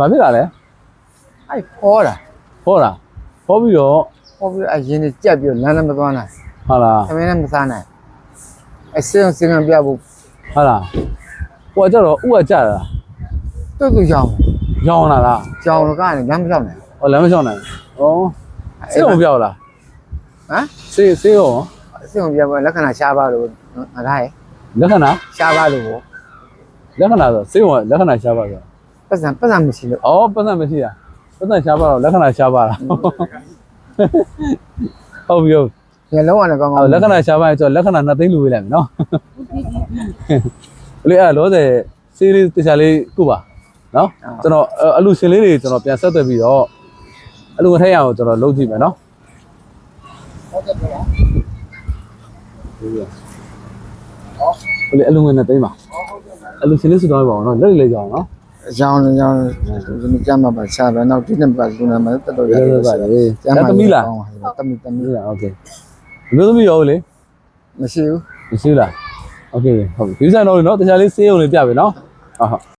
ဘာဖြစ်လာလဲအဲ့ဖောတာဟောတာဟောပြီးတော့ဖောပြီးအရင်ကြီးကြက်ပြီးလမ်းလည်းမသွားနိုင်ဟာလားသမင်းလည်းမစားနိုင်အစင်းစင်းကပြဖို့ဟာလားဟိုကကြတော့ဥကကြတာတူတူကြောင်းရောင်းလာလားကြောင်းတော့ကနေလမ်းမပြောင်းနိုင်ဟောလမ်းမလျှောက်နိုင်ဘူးဩစေးုံပြောက်လားဟမ်စေးစေးုံအစင်းပြဖို့လက္ခဏာရှားပါလို့ငါသားရဲ့လက္ခဏာရှားပါလို့ပေါ့လက္ခဏာဆိုစေးုံလက္ခဏာရှားပါဆို ပတ်စံပတ်စံမရှိလို့ဩပတ်သက်မရှိတာပတ်သက်ရှားပါတော့လက္ခဏာရှားပါလားဟုတ်ပြီဟုတ်ညလုံးကလည်းကောင်းကောအော်င်းလက္ခဏာရှားပါရင်ဆိုလက္ခဏာနှစ်သိန်းလူဝေးလိုက်မယ်နော်ဘလေအဲ့လောဆယ်စေးလေးတခြားလေးကုပါနော်ကျွန်တော်အလူရှင်လေးတွေကျွန်တော်ပြန်ဆက်သွယ်ပြီးတော့အလူငထက်ရအောင်ကျွန်တော်လုပ်ကြည့်မယ်နော်ဟုတ်ကဲ့ပါဘလေအလူငွေနဲ့သိမ်းပါအလူရှင်လေးစုတော်ပါအောင်နော်လက်လေးလေးကြအောင်နော် အကြောင်းလည်းကြောင်းဒီကြမ်းမှာပါရှားပဲနောက်ဒီနေ့ပါလူနာမှာတက်တော့ လက်လေးပါလေဒါသမီးလား တမီတမီ သမီးလားโอเคဘယ်လိုသမီးရောလေ မရှိဘူး မရှိလားโอเคဟုတ်ပြီဒီဆိုင်တော့လေနော်တခြားလေးစေးုံလေးပြပြီနော်ဟုတ်ဟုတ်